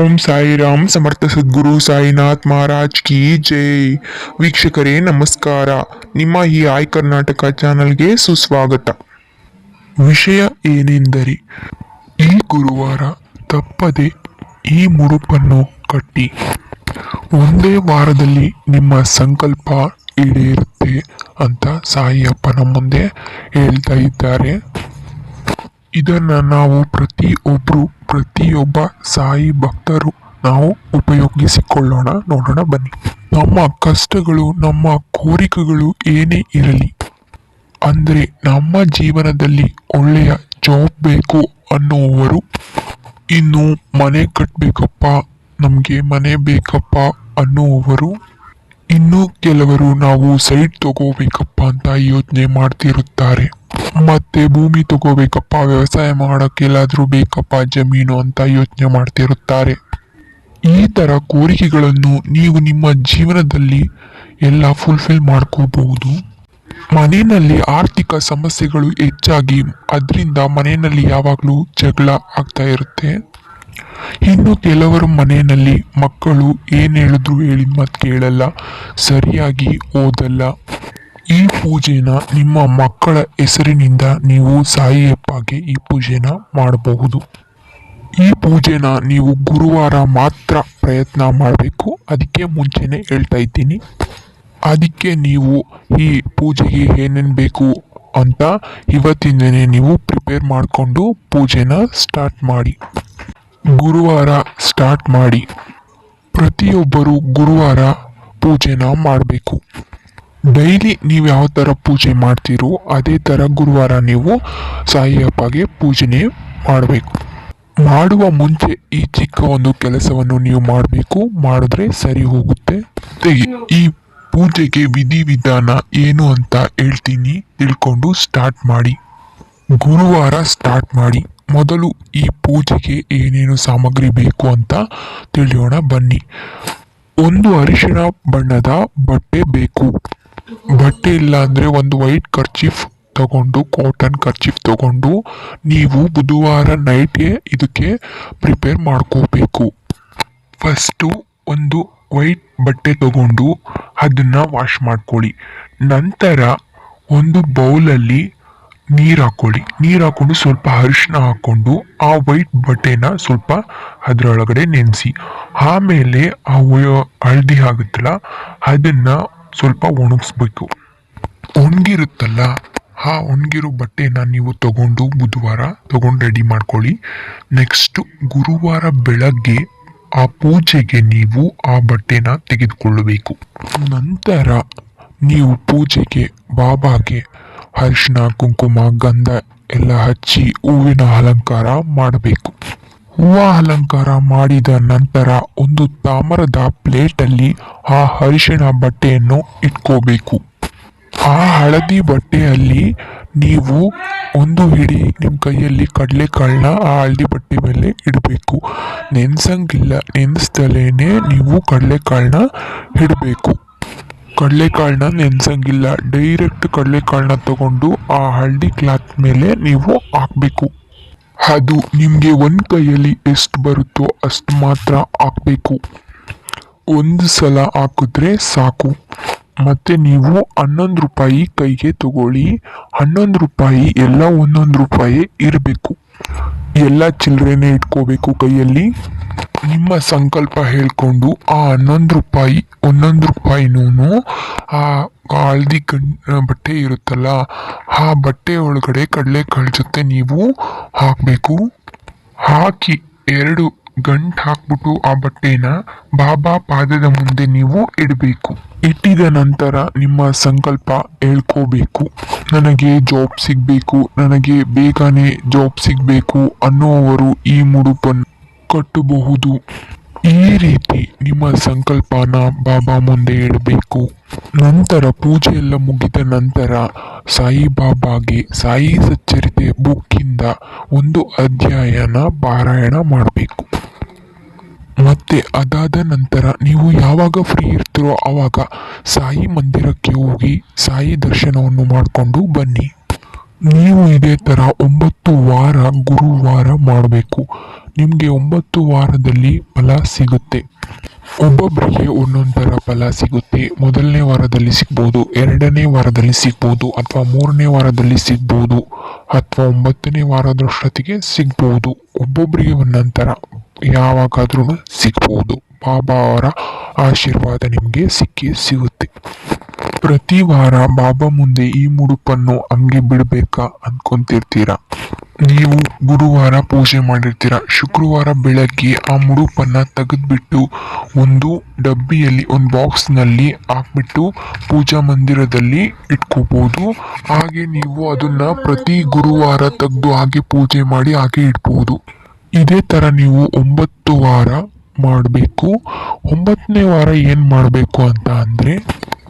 ಓಂ ಸಾಯಿರಾಮ್, ಸಮರ್ಥ ಸದ್ಗುರು ಸಾಯಿನಾಥ್ ಮಹಾರಾಜ್ ಕಿ ಜೈ. ವೀಕ್ಷಕರೇ, ನಮಸ್ಕಾರ. ನಿಮ್ಮ ಈ ಆಯ್ ಕರ್ನಾಟಕ ಚಾನಲ್ಗೆ ಸುಸ್ವಾಗತ. ವಿಷಯ ಏನೆಂದರೆ, ಈ ಗುರುವಾರ ತಪ್ಪದೆ ಈ ಮುಡುಪನ್ನು ಕಟ್ಟಿ. ಒಂದೇ ವಾರದಲ್ಲಿ ನಿಮ್ಮ ಸಂಕಲ್ಪ ಈಡೇರುತ್ತೆ ಅಂತ ಸಾಯಿಯಪ್ಪನ ಮುಂದೆ ಹೇಳ್ತಾ ಇದ್ದಾರೆ. ಇದನ್ನು ನಾವು ಪ್ರತಿಯೊಬ್ಬರು ಪ್ರತಿಯೊಬ್ಬ ಸಾಯಿ ಭಕ್ತರು ನಾವು ಉಪಯೋಗಿಸಿಕೊಳ್ಳೋಣ. ನೋಡೋಣ, ಬನ್ನಿ. ನಮ್ಮ ಕಷ್ಟಗಳು, ನಮ್ಮ ಕೋರಿಕೆಗಳು ಏನೇ ಇರಲಿ, ಅಂದರೆ ನಮ್ಮ ಜೀವನದಲ್ಲಿ ಒಳ್ಳೆಯ ಜಾಬ್ ಬೇಕು ಅನ್ನುವರು ಇನ್ನು ಮನೆ ಕಟ್ಟಬೇಕಪ್ಪ ನಮಗೆ ಮನೆ ಬೇಕಪ್ಪ ಅನ್ನುವರು ಇನ್ನು ಕೆಲವರು ನಾವು ಸೈಟ್ ತಗೋಬೇಕಪ್ಪ ಅಂತ ಯೋಚನೆ ಮಾಡ್ತಿರುತ್ತಾರೆ. ಮತ್ತೆ ಭೂಮಿ ತಗೋಬೇಕಪ್ಪ, ವ್ಯವಸಾಯ ಮಾಡೋಕೆ ಎಲ್ಲಾದರೂ ಬೇಕಪ್ಪ, ಜಮೀನು ಅಂತ ಯೋಚನೆ ಮಾಡ್ತಿರುತ್ತಾರೆ. ಈ ಥರ ಕೋರಿಕೆಗಳನ್ನು ನೀವು ನಿಮ್ಮ ಜೀವನದಲ್ಲಿ ಎಲ್ಲ ಫುಲ್ಫಿಲ್ ಮಾಡ್ಕೋಬಹುದು. ಮನೆಯಲ್ಲಿ ಆರ್ಥಿಕ ಸಮಸ್ಯೆಗಳು ಹೆಚ್ಚಾಗಿ ಅದರಿಂದ ಮನೆಯಲ್ಲಿ ಯಾವಾಗಲೂ ಜಗಳ ಆಗ್ತಾ ಇರುತ್ತೆ. ಇನ್ನು ಕೆಲವರು ಮನೆಯಲ್ಲಿ ಮಕ್ಕಳು ಏನು ಹೇಳಿದ್ರು ಹೇಳಿದ ಮತ್ತು ಕೇಳಲ್ಲ, ಸರಿಯಾಗಿ ಓದಲ್ಲ. ಈ ಪೂಜೆನ ನಿಮ್ಮ ಮಕ್ಕಳ ಹೆಸರಿನಿಂದ ನೀವು ಸಾಯಿಯಪ್ಪಗೆ ಈ ಪೂಜೆನ ಮಾಡಬಹುದು. ಈ ಪೂಜೆನ ನೀವು ಗುರುವಾರ ಮಾತ್ರ ಪ್ರಯತ್ನ ಮಾಡಬೇಕು. ಅದಕ್ಕೆ ಮುಂಚೆನೆ ಹೇಳ್ತಾ ಇದ್ದೀನಿ. ಅದಕ್ಕೆ ನೀವು ಈ ಪೂಜೆಗೆ ಏನೇನು ಬೇಕು ಅಂತ ಇವತ್ತಿಂದನೇ ನೀವು ಪ್ರಿಪೇರ್ ಮಾಡಿಕೊಂಡು ಪೂಜೆನ ಸ್ಟಾರ್ಟ್ ಮಾಡಿ. ಗುರುವಾರ ಸ್ಟಾರ್ಟ್ ಮಾಡಿ. ಪ್ರತಿಯೊಬ್ಬರು ಗುರುವಾರ ಪೂಜೆನ ಮಾಡಬೇಕು. ಡೈಲಿ ನೀವು ಯಾವ ಥರ ಪೂಜೆ ಮಾಡ್ತೀರೋ ಅದೇ ಥರ ಗುರುವಾರ ನೀವು ಸಾಯಿಯಪ್ಪಗೆ ಪೂಜೆನೇ ಮಾಡಬೇಕು. ಮಾಡುವ ಮುಂಚೆ ಈ ಚಿಕ್ಕ ಒಂದು ಕೆಲಸವನ್ನು ನೀವು ಮಾಡಬೇಕು. ಮಾಡಿದ್ರೆ ಸರಿ ಹೋಗುತ್ತೆ. ಈ ಪೂಜೆಗೆ ವಿಧಿವಿಧಾನ ಏನು ಅಂತ ಹೇಳ್ತೀನಿ. ತಿಳ್ಕೊಂಡು ಸ್ಟಾರ್ಟ್ ಮಾಡಿ. ಗುರುವಾರ ಸ್ಟಾರ್ಟ್ ಮಾಡಿ. ಮೊದಲು ಈ ಪೂಜೆಗೆ ಏನೇನು ಸಾಮಗ್ರಿ ಬೇಕು ಅಂತ ತಿಳಿಯೋಣ ಬನ್ನಿ. ಒಂದು ಅರಿಶಿಣ ಬಣ್ಣದ ಬಟ್ಟೆ ಬೇಕು. ಬಟ್ಟೆ ಇಲ್ಲ ಅಂದ್ರೆ ಒಂದು ವೈಟ್ ಕರ್ಚೀಫ್ ತಗೊಂಡು ಕಾಟನ್ ಕರ್ಚೀಫ್ ತಗೊಂಡು ನೀವು ಬುಧವಾರ ನೈಟ್ಗೆ ಇದಕ್ಕೆ ಪ್ರಿಪೇರ್ ಮಾಡ್ಕೋಬೇಕು. ಫಸ್ಟು ಒಂದು ವೈಟ್ ಬಟ್ಟೆ ತಗೊಂಡು ಅದನ್ನ ವಾಶ್ ಮಾಡ್ಕೊಳ್ಳಿ. ನಂತರ ಒಂದು ಬೌಲಲ್ಲಿ ನೀರು ಹಾಕೊಳ್ಳಿ. ನೀರು ಹಾಕೊಂಡು ಸ್ವಲ್ಪ ಅರಿಶಿನ ಹಾಕೊಂಡು ಆ ವೈಟ್ ಬಟ್ಟೆನ ಸ್ವಲ್ಪ ಅದರೊಳಗಡೆ ನೆನೆಸಿ. ಆಮೇಲೆ ಆ ಹಳದಿ ಆಗುತ್ತಲ್ಲ ಅದನ್ನ ಸ್ವಲ್ಪ ಒಣಗಿಸ್ಬೇಕು ಒಣಗಿರುತ್ತಲ್ಲ ಆ ಒಣಗಿರೋ ಬಟ್ಟೆನ ನೀವು ತಗೊಂಡು ಬುಧವಾರ ತಗೊಂಡು ರೆಡಿ ಮಾಡ್ಕೊಳ್ಳಿ. ನೆಕ್ಸ್ಟ್ ಗುರುವಾರ ಬೆಳಗ್ಗೆ ಆ ಪೂಜೆಗೆ ನೀವು ಆ ಬಟ್ಟೆನ ತೆಗೆದುಕೊಳ್ಳಬೇಕು. ನಂತರ ನೀವು ಪೂಜೆಗೆ, ಬಾಬಾಗೆ ಅರಿಶಿನ ಕುಂಕುಮ, ಗಂಧ ಎಲ್ಲ ಹಚ್ಚಿ ಹೂವಿನ ಅಲಂಕಾರ ಮಾಡಬೇಕು. ಹೂವ ಅಲಂಕಾರ ಮಾಡಿದ ನಂತರ ಒಂದು ತಾಮ್ರದ ಪ್ಲೇಟಲ್ಲಿ ಆ ಅರಿಶಿಣ ಬಟ್ಟೆಯನ್ನು ಇಟ್ಕೋಬೇಕು. ಆ ಹಳದಿ ಬಟ್ಟೆಯಲ್ಲಿ ನೀವು ಒಂದು ಹಿಡಿ ನಿಮ್ಮ ಕೈಯಲ್ಲಿ ಕಡಲೆಕಾಳನ್ನ ಆ ಹಳದಿ ಬಟ್ಟೆ ಮೇಲೆ ಇಡಬೇಕು. ನೆನೆಸಂಗಿಲ್ಲ ನೆನೆಸ್ದಲೇ ನೀವು ಕಡಲೆಕಾಳನ್ನ ಇಡಬೇಕು. ಕಡಲೆಕಾಳನ್ನ ನೆನ್ಸಂಗಿಲ್ಲ, ಡೈರೆಕ್ಟ್ ಕಡಲೆಕಾಳನ್ನ ತಗೊಂಡು ಆ ಹಳದಿ ಕ್ಲಾತ್ ಮೇಲೆ ನೀವು ಹಾಕಬೇಕು. ಅದು ನಿಮಗೆ ಒಂದು ಕೈಯಲ್ಲಿ ಎಷ್ಟು ಬರುತ್ತೋ ಅಷ್ಟು ಮಾತ್ರ ಹಾಕಬೇಕು. ಒಂದು ಸಲ ಹಾಕಿದ್ರೆ ಸಾಕು. ಮತ್ತೆ ನೀವು ಹನ್ನೊಂದು ರೂಪಾಯಿ ಕೈಗೆ ತಗೊಳ್ಳಿ. ಹನ್ನೊಂದು ರೂಪಾಯಿ ಎಲ್ಲ ಒಂದೊಂದು ರೂಪಾಯಿ ಇರಬೇಕು. ಎಲ್ಲ ಚಿಲ್ಲರೆನೇ ಇಟ್ಕೋಬೇಕು ಕೈಯಲ್ಲಿ. ನಿಮ್ಮ ಸಂಕಲ್ಪ ಹೇಳ್ಕೊಂಡು ಆ ಹನ್ನೊಂದು ರೂಪಾಯಿ, ಒಂದೊಂದು ರೂಪಾಯಿನೂ ಆ ಹಳದಿ ಗಣ್ ಬಟ್ಟೆ ಇರುತ್ತಲ್ಲ, ಆ ಬಟ್ಟೆ ಒಳಗಡೆ ಕಡಲೆಕಾಳು ಜೊತೆ ನೀವು ಹಾಕಬೇಕು. ಹಾಕಿ ಎರಡು ಗಂಟು ಹಾಕ್ಬಿಟ್ಟು ಆ ಬಟ್ಟೆನ ಬಾಬಾ ಪಾದದ ಮುಂದೆ ನೀವು ಇಡಬೇಕು. ಇಟ್ಟಿದ ನಂತರ ನಿಮ್ಮ ಸಂಕಲ್ಪ ಹೇಳ್ಕೋಬೇಕು. ನನಗೆ ಜಾಬ್ ಸಿಗಬೇಕು, ನನಗೆ ಬೇಗನೆ ಜಾಬ್ ಸಿಗಬೇಕು ಅನ್ನೋವರು ಈ ಮುಡುಪನ್ನು ಕಟ್ಟಬಹುದು. ಈ ರೀತಿ ನಿಮ್ಮ ಸಂಕಲ್ಪನ ಬಾಬಾ ಮುಂದೆ ಇಡಬೇಕು. ನಂತರ ಪೂಜೆ ಎಲ್ಲ ಮುಗಿದ ನಂತರ ಸಾಯಿ ಬಾಬಾಗೆ ಸಾಯಿ ಸಚ್ಚರಿತೆ ಬುಕ್ಕಿಂದ ಒಂದು ಅಧ್ಯಾಯನ ಪಾರಾಯಣ ಮಾಡಬೇಕು. ಮತ್ತೆ ಅದಾದ ನಂತರ ನೀವು ಯಾವಾಗ ಫ್ರೀ ಇರ್ತೀರೋ ಆವಾಗ ಸಾಯಿ ಮಂದಿರಕ್ಕೆ ಹೋಗಿ ಸಾಯಿ ದರ್ಶನವನ್ನು ಮಾಡಿಕೊಂಡು ಬನ್ನಿ. ನೀವು ಇದೇ ಥರ ಒಂಬತ್ತು ವಾರ ಗುರುವಾರ ಮಾಡಬೇಕು. ನಿಮಗೆ ಒಂಬತ್ತು ವಾರದಲ್ಲಿ ಫಲ ಸಿಗುತ್ತೆ. ಒಬ್ಬೊಬ್ಬರಿಗೆ ಒಂದೊಂದು ಫಲ ಸಿಗುತ್ತೆ. ಮೊದಲನೇ ವಾರದಲ್ಲಿ ಸಿಗ್ಬೋದು, ಎರಡನೇ ವಾರದಲ್ಲಿ ಸಿಗ್ಬೋದು, ಅಥವಾ ಮೂರನೇ ವಾರದಲ್ಲಿ ಸಿಗ್ಬೋದು, ಅಥವಾ ಒಂಬತ್ತನೇ ವಾರದಷ್ಟೊತ್ತಿಗೆ ಸಿಗ್ಬೋದು. ಒಬ್ಬೊಬ್ಬರಿಗೆ ಒಂದೊಂದು ಥರ ಯಾವಾಗಾದ್ರೂ ಸಿಗ್ಬೋದು. ಬಾಬಾ ಅವರ ಆಶೀರ್ವಾದ ನಿಮಗೆ ಸಿಕ್ಕಿ ಸಿಗುತ್ತೆ. ಪ್ರತಿ ವಾರ ಬಾಬಾ ಮುಂದೆ ಈ ಮುಡುಪನ್ನು ಹಂಗೆ ಬಿಡಬೇಕಾ ಅನ್ಕೊಂತಿರ್ತೀರ? ನೀವು ಗುರುವಾರ ಪೂಜೆ ಮಾಡಿರ್ತೀರ. ಶುಕ್ರವಾರ ಬೆಳಗ್ಗೆ ಆ ಮುಡುಪನ್ನ ತೆಗೆದ್ಬಿಟ್ಟು ಒಂದು ಡಬ್ಬಿಯಲ್ಲಿ, ಒಂದು ಬಾಕ್ಸ್ನಲ್ಲಿ ಹಾಕ್ಬಿಟ್ಟು ಪೂಜಾ ಮಂದಿರದಲ್ಲಿ ಇಟ್ಕೋಬಹುದು ಹಾಗೆ ನೀವು ಅದನ್ನ ಪ್ರತಿ ಗುರುವಾರ ತೆಗೆದು ಹಾಗೆ ಪೂಜೆ ಮಾಡಿ ಹಾಗೆ ಇಡ್ಬೋದು. ಇದೇ ತರ ನೀವು ಒಂಬತ್ತು ವಾರ ಮಾಡಬೇಕು. ಒಂಬತ್ತನೇ ವಾರ ಏನು ಮಾಡಬೇಕು ಅಂತ ಅಂದರೆ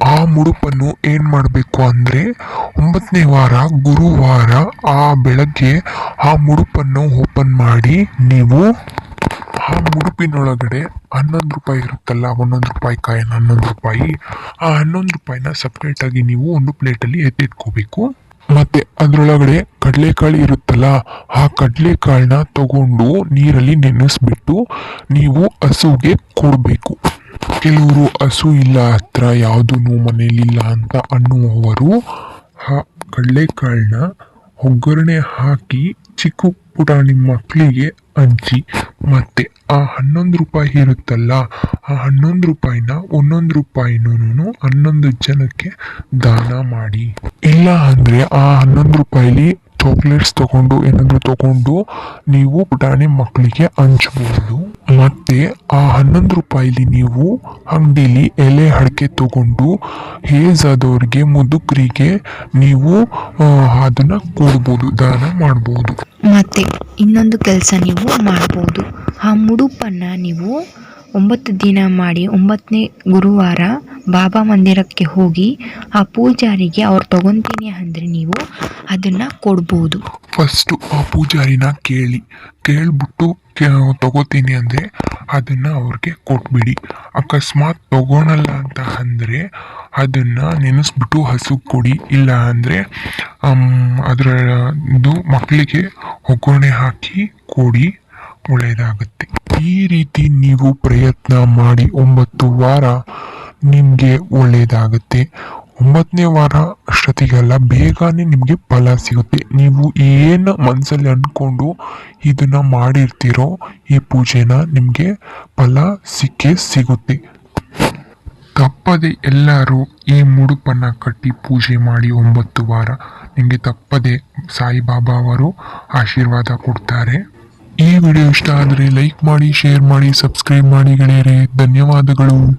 ಆ ಮುಡುಪನ್ನು ಏನು ಮಾಡಬೇಕು ಅಂದರೆ ಒಂಬತ್ತನೇ ವಾರ, ಗುರುವಾರ ಆ ಬೆಳಗ್ಗೆ ಆ ಮುಡುಪನ್ನು ಓಪನ್ ಮಾಡಿ ನೀವು ಆ ಮುಡುಪಿನೊಳಗಡೆ ಹನ್ನೊಂದು ರೂಪಾಯಿ ಇರುತ್ತಲ್ಲ ಒಂದೊಂದು ರೂಪಾಯಿ ಕಾಯಿನ, ಹನ್ನೊಂದು ರೂಪಾಯಿ, ಆ ಹನ್ನೊಂದು ರೂಪಾಯಿನ ಸಪ್ರೇಟಾಗಿ ನೀವು ಒಂದು ಪ್ಲೇಟಲ್ಲಿ ಎತ್ತಿಟ್ಕೋಬೇಕು. ಮತ್ತೆ ಅದರೊಳಗಡೆ ಕಡಲೆಕಾಳು ಇರುತ್ತಲ್ಲ, ಆ ಕಡಲೆಕಾಳನ್ನ ತಗೊಂಡು ನೀರಲ್ಲಿ ನೆನೆಸ್ಬಿಟ್ಟು ನೀವು ಹಸುಗೆ ಕೊಡಬೇಕು. ಕೆಲವರು ಹಸು ಇಲ್ಲ, ಹತ್ರ ಯಾವುದೂ ಮನೇಲಿಲ್ಲ ಅಂತ ಅನ್ನುವವರು ಆ ಕಡಲೆಕಾಳನ್ನ ಒಗ್ಗರಣೆ ಹಾಕಿ ಚಿಕ್ಕ ಪುಟಾಣಿ ಮಕ್ಕಳಿಗೆ ಹಂಚಿ. ಮತ್ತೆ ಆ ಹನ್ನೊಂದು ರೂಪಾಯಿ ಇರುತ್ತಲ್ಲ, ಆ ಹನ್ನೊಂದು ರೂಪಾಯಿನ ಒಂದೊಂದು ರೂಪಾಯಿನೂ ಹನ್ನೊಂದು ಜನಕ್ಕೆ ದಾನ ಮಾಡಿ. ಇಲ್ಲ ಅಂದ್ರೆ ಆ ಹನ್ನೊಂದು ರೂಪಾಯಿಲಿ ಚಾಕ್ಲೇಟ್ಸ್ ತಗೊಂಡು, ಏನಾದರೂ ತಗೊಂಡು ನೀವು ಪುಟಾಣಿ ಮಕ್ಕಳಿಗೆ ಹಂಚ್ಬೋದು. ಮತ್ತೆ ಆ ಹನ್ನೊಂದು ರೂಪಾಯಿಲಿ ನೀವು ಅಂಗಡಿಲಿ ಎಲೆ ಅಡಿಕೆ ತಗೊಂಡು ಏಜ್ ಆದವ್ರಿಗೆ ಮುದುಕರಿಗೆ ನೀವು ಅದನ್ನ ಕೊಡ್ಬೋದು, ದಾನ ಮಾಡ್ಬೋದು. ಮತ್ತು ಇನ್ನೊಂದು ಕೆಲಸ ನೀವು ಮಾಡ್ಬೋದು. ಆ ಮುಡುಪನ್ನ ನೀವು ಒಂಬತ್ತು ದಿನ ಮಾಡಿ ಒಂಬತ್ತನೇ ಗುರುವಾರ ಬಾಬಾ ಮಂದಿರಕ್ಕೆ ಹೋಗಿ ಆ ಪೂಜಾರಿಗೆ ಅವ್ರು ತಗೊತೀನಿ ಅಂದರೆ ನೀವು ಅದನ್ನು ಕೊಡ್ಬೋದು. ಫಸ್ಟು ಆ ಪೂಜಾರಿನ ಕೇಳಿ. ಕೇಳಿಬಿಟ್ಟು ತಗೋತೀನಿ ಅಂದರೆ ಅದನ್ನು ಅವ್ರಿಗೆ ಕೊಟ್ಬಿಡಿ. ಅಕಸ್ಮಾತ್ ತಗೊಳಲ್ಲ ಅಂತ ಅಂದರೆ ಅದನ್ನು ನೆನೆಸ್ಬಿಟ್ಟು ಹಸು ಕೊಡಿ. ಇಲ್ಲ ಅಂದರೆ ಅದರದು ಮಕ್ಕಳಿಗೆ ಒಗ್ಗರಣೆ ಹಾಕಿ ಕೊಡಿ. ಒಳ್ಳೆಯದಾಗುತ್ತೆ. ಈ ರೀತಿ ನೀವು ಪ್ರಯತ್ನ ಮಾಡಿ ಒಂಬತ್ತು ವಾರ ನಿಮಗೆ ಒಳ್ಳೆಯದಾಗುತ್ತೆ. ಒಂಬತ್ತನೇ ವಾರ ಅಷ್ಟೊತ್ತಿಗೆಲ್ಲ ಬೇಗನೆ ನಿಮಗೆ ಫಲ ಸಿಗುತ್ತೆ. ನೀವು ಏನು ಮನಸ್ಸಲ್ಲಿ ಅಂದ್ಕೊಂಡು ಇದನ್ನು ಮಾಡಿರ್ತೀರೋ ಈ ಪೂಜೆನ ನಿಮಗೆ ಫಲ ಸಿಕ್ಕೇ ಸಿಗುತ್ತೆ. ತಪ್ಪದೆ ಎಲ್ಲರೂ ಈ ಮುಡುಪನ್ನು ಕಟ್ಟಿ ಪೂಜೆ ಮಾಡಿ ಒಂಬತ್ತು ವಾರ. ನಿಮಗೆ ತಪ್ಪದೆ ಸಾಯಿಬಾಬಾ ಅವರು ಆಶೀರ್ವಾದ ಕೊಡ್ತಾರೆ. ಈ ವಿಡಿಯೋ ಇಷ್ಟ ಆದರೆ ಲೈಕ್ ಮಾಡಿ ಶೇರ್ ಮಾಡಿ ಸಬ್ಸ್ಕ್ರೈಬ್ ಮಾಡಿ ಗೆಳೆಯರೇ. ಧನ್ಯವಾದಗಳು.